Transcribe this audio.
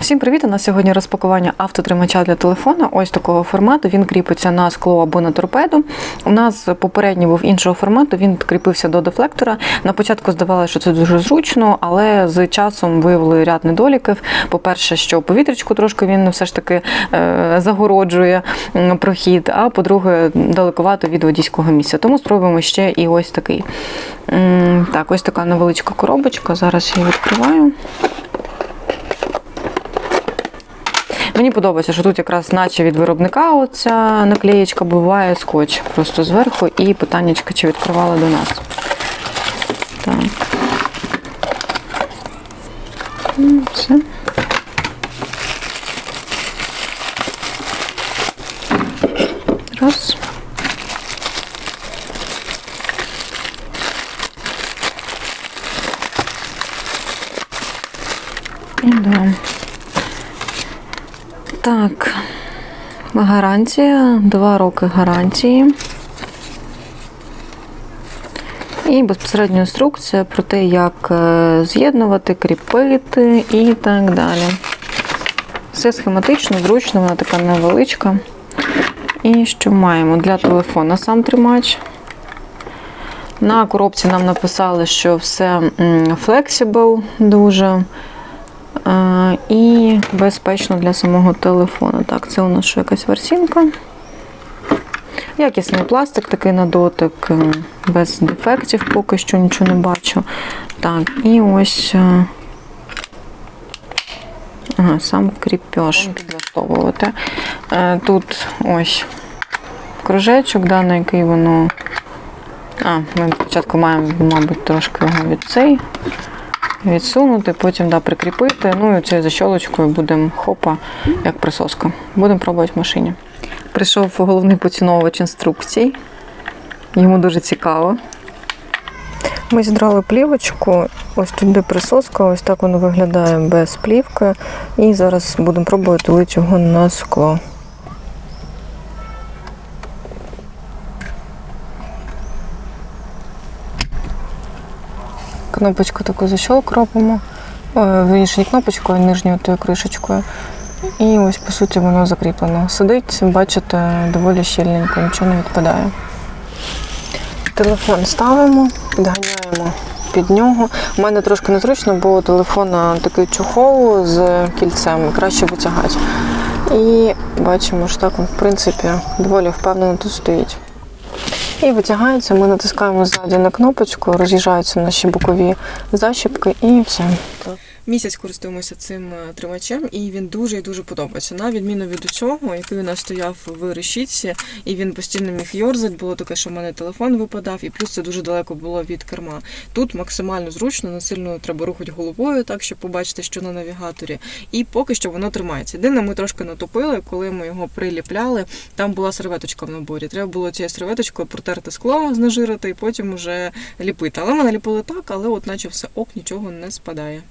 Всім привіт! У нас сьогодні розпакування автотримача для телефона. Ось такого формату. Він кріпиться на скло або на торпеду. У нас попередній був іншого формату. Він кріпився до дефлектора. На початку здавалося, що це дуже зручно, але з часом виявили ряд недоліків. По-перше, що повітрячку трошки він все ж таки е, загороджує прохід. А по-друге, далековато від водійського місця. Тому спробуємо ще і ось такий. Так, ось така невеличка коробочка. Зараз я її відкриваю. Мені подобається, що тут якраз наче від виробника оця наклеєчка буває скотч просто зверху і питаннячка, чи відкривала до нас. Так. Ну, Все. Раз. І да. Так, гарантія, два роки гарантії. І безпосередньо інструкція про те, як е, з'єднувати, кріпити і так далі. Все схематично, зручно, вона така невеличка. І що маємо для телефона сам тримач. На коробці нам написали, що все flexible дуже. І безпечно для самого телефону. Так, це у нас що якась версінка. Якісний пластик такий на дотик, е, без дефектів, поки що нічого не бачу. Так, і ось е, ага, сам кріпеж підлаштовувати. Е, Тут ось кружечок, да, на який воно. А, ми спочатку маємо, мабуть, трошки його від цей відсунути, потім да, прикріпити. Ну і цією защолочкою будемо хопа, як присоска. Будемо пробувати в машині. Прийшов головний поціновувач інструкцій. Йому дуже цікаво. Ми зідрали плівочку, ось тут де присоска, ось так воно виглядає без плівки. І зараз будемо пробувати лити його на скло. Кнопочку таку защолк робимо. Е, кнопочку, а нижньою тою кришечкою. І ось, по суті, воно закріплено. Сидить, бачите, доволі щільненько, нічого не відпадає. Телефон ставимо, підганяємо під нього. У мене трошки незручно, бо у телефона такий чохол з кільцем, краще витягати. І бачимо, що так, в принципі, доволі впевнено тут стоїть. І витягається, ми натискаємо ззаді на кнопочку, роз'їжджаються наші бокові защіпки і все. Місяць користуємося цим е, тримачем, і він дуже і дуже подобається. На відміну від цього, який у нас стояв в решітці, і він постійно міг йорзати, було таке, що в мене телефон випадав, і плюс це дуже далеко було від керма. Тут максимально зручно, не сильно треба рухати головою, так щоб побачити, що на навігаторі. І поки що воно тримається. Єдине, ми трошки натопили, коли ми його приліпляли. Там була серветочка в наборі. Треба було цією серветочкою протерти скло, знежирити і потім уже ліпити. Але ми наліпили так, але от наче все ок, нічого не спадає.